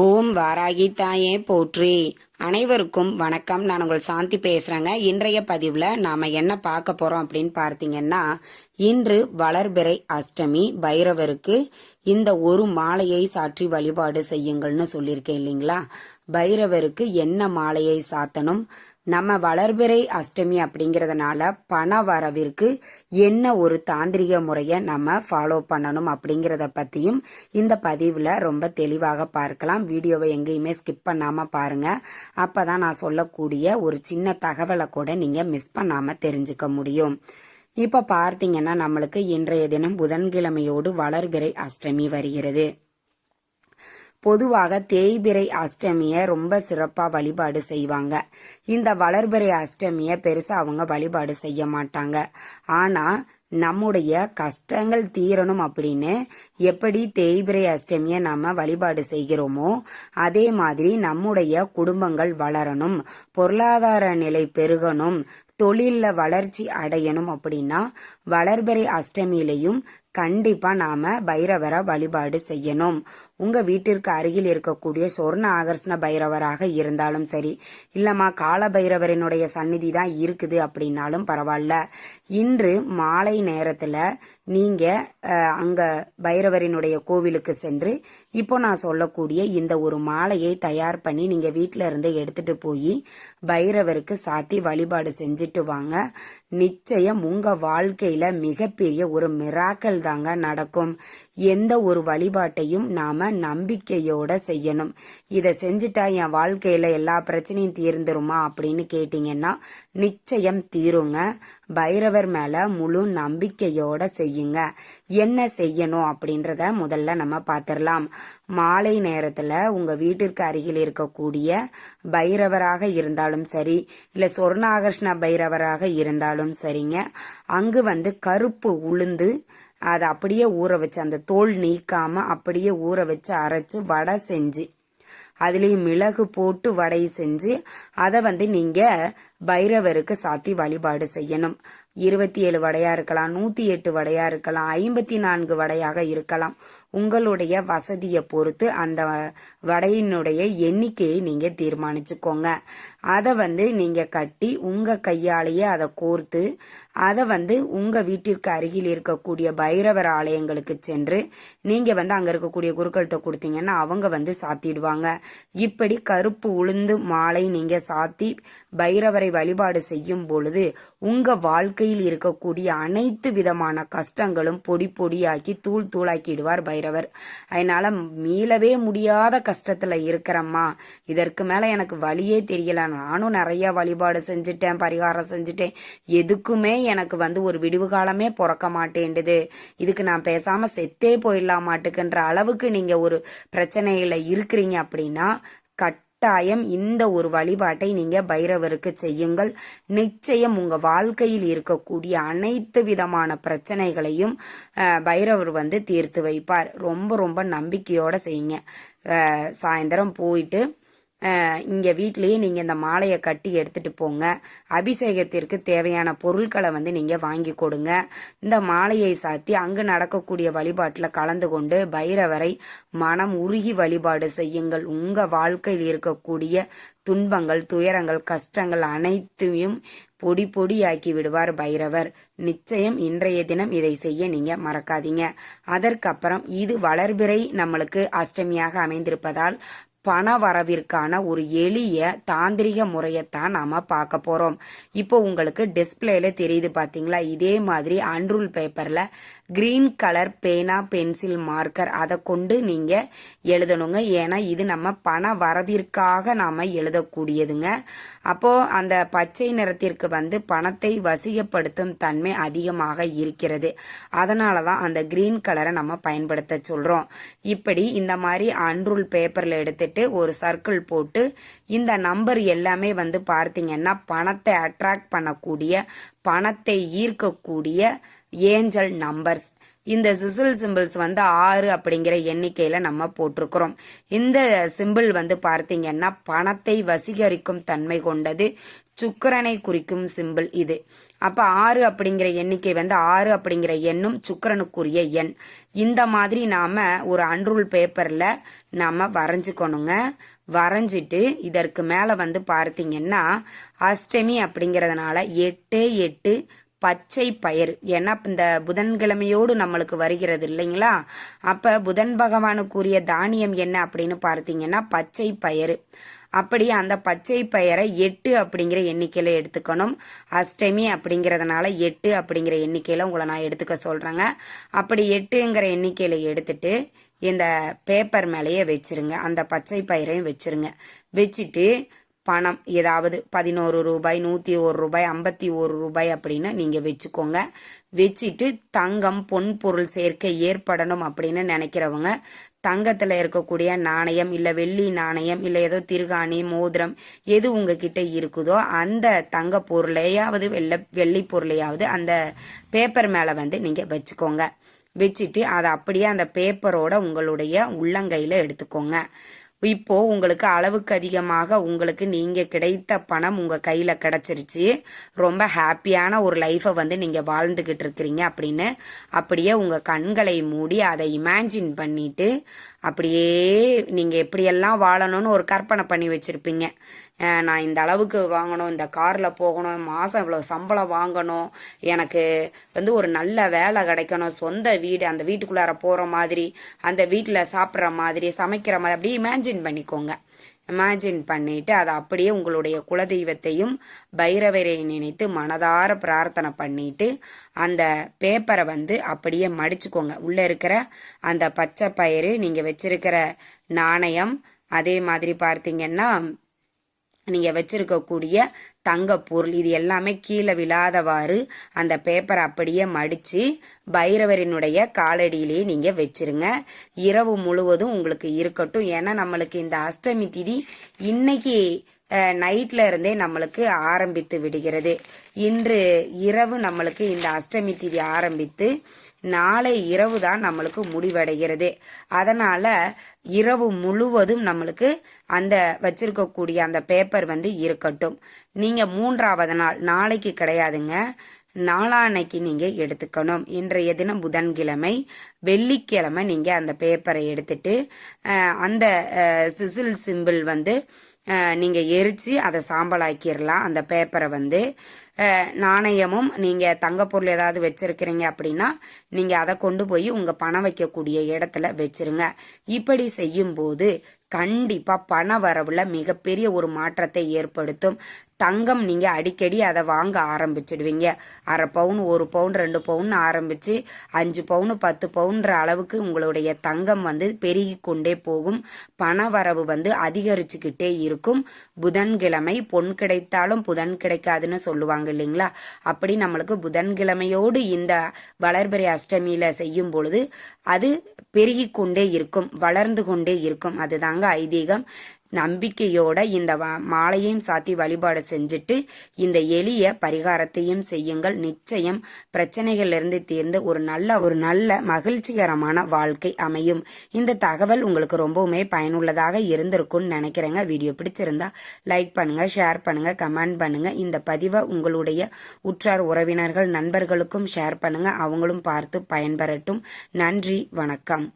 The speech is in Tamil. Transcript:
ஓம் வாராகி தாயே போற்றி. அனைவருக்கும் வணக்கம். நான் உங்கள் சாந்தி பேசுறேங்க. இன்றைய பதிவுல நாம என்ன பார்க்க போறோம் அப்படின்னு பார்த்தீங்கன்னா இன்று வளர்பிறை அஷ்டமி பைரவருக்கு இந்த ஒரு மாலையை சாற்றி வழிபாடு செய்யுங்கள்னு சொல்லியிருக்கேன் இல்லைங்களா? பைரவருக்கு என்ன மாலையை சாத்தணும்? நம்ம வளர்பிறை அஷ்டமி அப்படிங்கிறதுனால பண வரவிற்கு என்ன ஒரு தாந்திரிக முறையை நம்ம ஃபாலோ பண்ணணும் அப்படிங்கிறத பற்றியும் இந்த பதிவில் ரொம்ப தெளிவாக பார்க்கலாம். வீடியோவை எங்கேயுமே ஸ்கிப் பண்ணாம பாருங்க. அப்பதான் நான் சொல்லக்கூடிய ஒரு சின்ன தகவலை கூட நீங்கள் மிஸ் பண்ணாமல் தெரிஞ்சுக்க முடியும். இப்போ பார்த்தீங்கன்னா நம்மளுக்கு இன்றைய தினம் புதன்கிழமையோடு வளர்பிறை அஷ்டமி வருகிறது. பொதுவாக தேய்பிறை அஷ்டமியை ரொம்ப சிறப்பா வழிபாடு செய்வாங்க. இந்த வளர்பிறை அஷ்டமியை பெருசா அவங்க வழிபாடு செய்ய மாட்டாங்க. ஆனா நம்முடைய கஷ்டங்கள் தீரணும் அப்படின்னு எப்படி தேய்பிறை அஷ்டமியை நம்ம வழிபாடு செய்கிறோமோ அதே மாதிரி நம்முடைய குடும்பங்கள் வளரணும் பொருளாதார நிலை பெருகணும் தொழிலில் வளர்ச்சி அடையணும் அப்படின்னா வளர்பிறை அஷ்டமியிலையும் கண்டிப்பா நாம பைரவரை வழிபாடு செய்யணும். உங்கள் வீட்டிற்கு அருகில் இருக்கக்கூடிய சொர்ண ஆகர்ஷண பைரவராக இருந்தாலும் சரி இல்லைம்மா கால பைரவரினுடைய சந்நிதி தான் இருக்குது அப்படின்னாலும் பரவாயில்ல. இன்று மாலை நேரத்தில் நீங்கள் அங்கே பைரவரினுடைய கோவிலுக்கு சென்று இப்போ நான் சொல்லக்கூடிய இந்த ஒரு மாலையை தயார் பண்ணி நீங்கள் வீட்டில் இருந்து எடுத்துகிட்டு போய் பைரவருக்கு சாத்தி வழிபாடு செஞ்சுட்டு வாங்க. நிச்சயம் உங்கள் வாழ்க்கையில் மிகப்பெரிய ஒரு மிராக்கல் தாங்க நடக்கும். எந்த ஒரு வழிபாட்டையும் நாம் நம்பிக்கையோட செய்யணும். இதை செஞ்சுட்டா என் வாழ்க்கையில எல்லா பிரச்சனையும் தீர்ந்துருமா அப்படின்னு கேட்டீங்கன்னா நிச்சயம் தீருங்க. பைரவர் மேல முழு நம்பிக்கையோட செய்யுங்க. என்ன செய்யணும் அப்படின்றத முதல்ல நம்ம பார்த்துடலாம். மாலை நேரத்துல உங்க வீட்டிற்கு அருகில் இருக்கக்கூடிய பைரவராக இருந்தாலும் சரி இல்ல சொர்ணாகர்ஷ்ண பைரவராக இருந்தாலும் சரிங்க. அங்கு வந்து கருப்பு உளுந்து அதை அப்படியே ஊற வச்சு அந்த தோல் நீக்காம அப்படியே ஊற வச்சு அரைச்சு வடை செஞ்சு அதுலேயும் மிளகு போட்டு வடை செஞ்சு அதை வந்து நீங்க பைரவருக்கு சாத்தி வழிபாடு செய்யணும். இருபத்தி ஏழு வடையா இருக்கலாம் நூத்தி எட்டு வடையா இருக்கலாம் ஐம்பத்தி நான்கு வடையாக இருக்கலாம். உங்களுடைய வசதியை பொறுத்து அந்த வடையினுடைய எண்ணிக்கையை நீங்க தீர்மானிச்சுக்கோங்க. அதை வந்து நீங்க கட்டி உங்க கையாலேயே அதை கோர்த்து அதை வந்து உங்க வீட்டிற்கு அருகில் இருக்கக்கூடிய பைரவர் ஆலயங்களுக்கு சென்று நீங்க வந்து அங்க இருக்கக்கூடிய குருக்கள்கிட்ட கொடுத்தீங்கன்னா அவங்க வந்து சாத்திடுவாங்க. இப்படி கருப்பு உளுந்து மாலை நீங்க சாத்தி பைரவரை வழிபாடு செய்யும் பொழுது உங்க வாழ்க்கையில் இருக்கக்கூடிய அனைத்து விதமான கஷ்டங்களும் பொடி பொடியாக்கி தூள் தூளாக்கிடுவார் பைரவர். அதனால மீளவே முடியாத கஷ்டத்துல இருக்கிறம்மா. இதற்கு மேல எனக்கு வழியே தெரியல. நானும் நிறைய வழிபாடு செஞ்சுட்டேன் பரிகாரம் செஞ்சுட்டேன். எதுக்குமே எனக்கு வந்து ஒரு விடிவு காலமே பிறக்க மாட்டேன்டுது. இதுக்கு நான் பேசாம செத்தே போயிடலாம் மாட்டுக்குன்ற அளவுக்கு நீங்க ஒரு பிரச்சனையில இருக்கிறீங்க அப்படின்னா கட் கட்டாயம் இந்த ஒரு வழிபாட்டை நீங்க பைரவருக்கு செய்யுங்கள். நிச்சயம் உங்க வாழ்க்கையில் இருக்கக்கூடிய அனைத்து விதமான பிரச்சனைகளையும் பைரவர் வந்து தீர்த்து வைப்பார். ரொம்ப ரொம்ப நம்பிக்கையோட செய்யுங்க. சாயந்தரம் போயிட்டு இங்கே வீட்லேயே நீங்கள் இந்த மாலையை கட்டி எடுத்துட்டு போங்க. அபிஷேகத்திற்கு தேவையான பொருட்களை வந்து நீங்கள் வாங்கி கொடுங்க. இந்த மாலையை சாத்தி அங்கு நடக்கக்கூடிய வழிபாட்டில் கலந்து கொண்டு பைரவரை மனம் உருகி வழிபாடு செய்யுங்கள். உங்கள் வாழ்க்கையில் இருக்கக்கூடிய துன்பங்கள் துயரங்கள் கஷ்டங்கள் அனைத்தையும் பொடி பொடியாக்கி விடுவார் பைரவர். நிச்சயம் இன்றைய தினம் இதை செய்ய நீங்க மறக்காதீங்க. அதற்கப்புறம் இது வளர்பிறை நம்மளுக்கு அஷ்டமியாக அமைந்திருப்பதால் பண வரவிற்கான ஒரு எளிய தாந்திரிக முறையைத்தான் நாம் பார்க்க போகிறோம் இப்போ உங்களுக்கு டிஸ்பிளேல தெரியுது பார்த்தீங்களா இதே மாதிரி அன்ரூல் பேப்பரில் க்ரீன் கலர் பேனா பென்சில் மார்க்கர் அதை கொண்டு நீங்கள் எழுதணுங்க. ஏன்னா இது நம்ம பண வரவிற்காக நாம் எழுதக்கூடியதுங்க. அப்போது அந்த பச்சை நிறத்திற்கு வந்து பணத்தை வசியப்படுத்தும் தன்மை அதிகமாக இருக்கிறது. அதனால தான் அந்த க்ரீன் கலரை நம்ம பயன்படுத்த சொல்கிறோம் இப்படி இந்த மாதிரி அன்ரூல் பேப்பரில் எடுத்துட்டு ஒரு சர்க்கிள் போட்டு இந்த நம்பர் எல்லாமே வந்து பார்த்தீங்கன்னா பணத்தை அட்ராக்ட் பண்ணக்கூடிய பணத்தை ஈர்க்கக்கூடிய ஏஞ்சல் நம்பர்ஸ் இந்த சிசில் சிம்பிள்ஸ் வந்து ஆறு அப்படிங்கிற எண்ணிக்கையில நம்ம போட்டிருக்கிறோம். இந்த சிம்பிள் வந்து பார்த்தீங்கன்னா பணத்தை வசீகரிக்கும் தன்மை கொண்டது சுக்கரனை குறிக்கும் சிம்பிள் இது. அப்போ ஆறு அப்படிங்கிற எண்ணிக்கை வந்து ஆறு அப்படிங்கிற எண்ணும் சுக்கரனுக்குரிய எண். இந்த மாதிரி நாம் ஒரு அன்ரூல் பேப்பரில் நாம் வரைஞ்சிக்கணுங்க. வரைஞ்சிட்டு இதற்கு மேலே வந்து பார்த்தீங்கன்னா அஷ்டமி அப்படிங்கிறதுனால எட்டு எட்டு பச்சை பயிர். ஏன்னா இந்த புதன்கிழமையோடு நம்மளுக்கு வருகிறது இல்லைங்களா? அப்போ புதன் பகவானுக்குரிய தானியம் என்ன அப்படின்னு பார்த்தீங்கன்னா பச்சை பயிர் அப்படி அந்த பச்சை பயிரை எட்டு அப்படிங்கிற எண்ணிக்கையில் எடுத்துக்கணும். அஷ்டமி அப்படிங்கிறதுனால எட்டு அப்படிங்கிற எண்ணிக்கையில் உங்களை நான் எடுத்துக்க சொல்கிறேங்க அப்படி எட்டுங்கிற எண்ணிக்கையில் எடுத்துட்டு இந்த பேப்பர் மேலேயே வச்சிருங்க. அந்த பச்சை பயிரையும் வச்சிருங்க. வச்சுட்டு பணம் ஏதாவது பதினோரு ரூபாய் நூற்றி ஒரு ரூபாய் ஐம்பத்தி ஒரு ரூபாய் அப்படின்னு நீங்கள் வச்சுக்கோங்க. வச்சுட்டு தங்கம் பொன் பொருள் சேர்க்கை ஏற்படணும் அப்படின்னு நினைக்கிறவங்க தங்கத்தில் இருக்கக்கூடிய நாணயம் இல்லை வெள்ளி நாணயம் இல்லை ஏதோ திருகாணி மோதிரம் எது உங்ககிட்ட இருக்குதோ அந்த தங்க பொருளையாவது வெள்ளை வெள்ளி பொருளையாவது அந்த பேப்பர் மேலே வந்து நீங்கள் வச்சுக்கோங்க. வச்சுட்டு அதை அப்படியே அந்த பேப்பரோட உங்களுடைய உள்ளங்கையில் எடுத்துக்கோங்க. இப்போ உங்களுக்கு அளவுக்கு அதிகமாக உங்களுக்கு நீங்க கிடைத்த பணம் உங்க கையில கிடைச்சிருச்சு. ரொம்ப ஹாப்பியான ஒரு லைஃபை வந்து நீங்க வாழ்ந்துகிட்டு இருக்கிறீங்க அப்படின்னு அப்படியே உங்க கண்களை மூடி அதை இமேஜின் பண்ணிட்டு அப்படியே நீங்க எப்படியெல்லாம் வாழணும்னு ஒரு கற்பனை பண்ணி வச்சிருப்பீங்க. நான் இந்த அளவுக்கு வாங்கணும் இந்த காரில் போகணும் மாதம் இவ்வளோ சம்பளம் வாங்கணும் எனக்கு வந்து ஒரு நல்ல வேலை கிடைக்கணும் சொந்த வீடு அந்த வீட்டுக்குள்ளார போகிற மாதிரி அந்த வீட்டில் சாப்பிட்ற மாதிரி சமைக்கிற மாதிரி அப்படியே இமேஜின் பண்ணிக்கோங்க. இமேஜின் பண்ணிட்டு அதை அப்படியே உங்களுடைய குலதெய்வத்தையும் பைரவரை நினைத்து மனதார பிரார்த்தனை பண்ணிட்டு அந்த பேப்பரை வந்து அப்படியே மடிச்சுக்கோங்க. உள்ளே இருக்கிற அந்த பச்சை பயிறு நீங்கள் வச்சிருக்கிற நாணயம் அதே மாதிரி பார்த்தீங்கன்னா நீங்கள் வச்சுருக்கக்கூடிய தங்க பொருள் இது எல்லாமே கீழே விழாதவாறு அந்த பேப்பரை அப்படியே மடித்து பைரவரினுடைய காலடியிலேயே நீங்கள் வச்சிருங்க. இரவு முழுவதும் உங்களுக்கு இருக்கட்டும். ஏன்னா நம்மளுக்கு இந்த அஷ்டமி திதி இன்னைக்கு நைட்ல இருந்தே நம்மளுக்கு ஆரம்பித்து விடுகிறது. இன்று இரவு நம்மளுக்கு இந்த அஷ்டமி திதி ஆரம்பித்து நாளை இரவு தான் நம்மளுக்கு முடிவடைகிறது. அதனால இரவு முழுவதும் நம்மளுக்கு அந்த வச்சிருக்கக்கூடிய அந்த பேப்பர் வந்து இருக்கட்டும். நீங்க மூன்றாவது நாள் நாளைக்கு கிடையாதுங்க. நாளான்னைக்கு நீங்க எடுத்துக்கணும். இன்றைய தினம் புதன்கிழமை வெள்ளிக்கிழமை நீங்க அந்த பேப்பரை எடுத்துட்டு அந்த சிசில் சிம்பிள் வந்து நீங்கள் எரித்து அதை சாம்பலாக்கிடலாம் அந்த பேப்பரை வந்து நாணயமும் நீங்கள் தங்கப்பொருள் ஏதாவது வச்சுருக்கிறீங்க அப்படின்னா நீங்கள் அதை கொண்டு போய் உங்கள் பணம் வைக்கக்கூடிய இடத்துல வச்சுருங்க. இப்படி செய்யும்போது கண்டிப்பாக பண வரவில் மிகப்பெரிய ஒரு மாற்றத்தை ஏற்படுத்தும். தங்கம் நீங்க அடிக்கடி அதை வாங்க ஆரம்பிச்சிடுவீங்க. அரை பவுன் ஒரு பவுன் ரெண்டு பவுன் ஆரம்பிச்சு அஞ்சு பவுன் பத்து பவுன்ற அளவுக்கு உங்களுடைய தங்கம் வந்து பெருகி கொண்டே போகும். பண வரவு வந்து அதிகரிச்சுக்கிட்டே இருக்கும். புதன்கிழமை பொன் கிடைத்தாலும் புதன் கிடைக்காதுன்னு சொல்லுவாங்க இல்லைங்களா? அப்படி நம்மளுக்கு புதன்கிழமையோடு இந்த வளர்பிறை அஷ்டமியில செய்யும் பொழுது அது பெருகி கொண்டே இருக்கும் வளர்ந்து கொண்டே இருக்கும். அதுதாங்க ஐதீகம். நம்பிக்கையோட இந்த மாலையும் சாத்தி வழிபாடு செஞ்சுட்டு இந்த எளிய பரிகாரத்தையும் செய்யுங்கள். நிச்சயம் பிரச்சனைகளிலிருந்து தீர்ந்து ஒரு நல்ல ஒரு நல்ல மகிழ்ச்சிகரமான வாழ்க்கை அமையும். இந்த தகவல் உங்களுக்கு ரொம்பவுமே பயனுள்ளதாக இருந்திருக்கும்னு நினைக்கிறேங்க. வீடியோ பிடிச்சிருந்தா லைக் பண்ணுங்க ஷேர் பண்ணுங்க கமெண்ட் பண்ணுங்க. இந்த பதிவை உங்களுடைய உற்றார் உறவினர்கள் நண்பர்களுக்கும் ஷேர் பண்ணுங்க. அவங்களும் பார்த்து பயன்பெறட்டும். நன்றி வணக்கம்.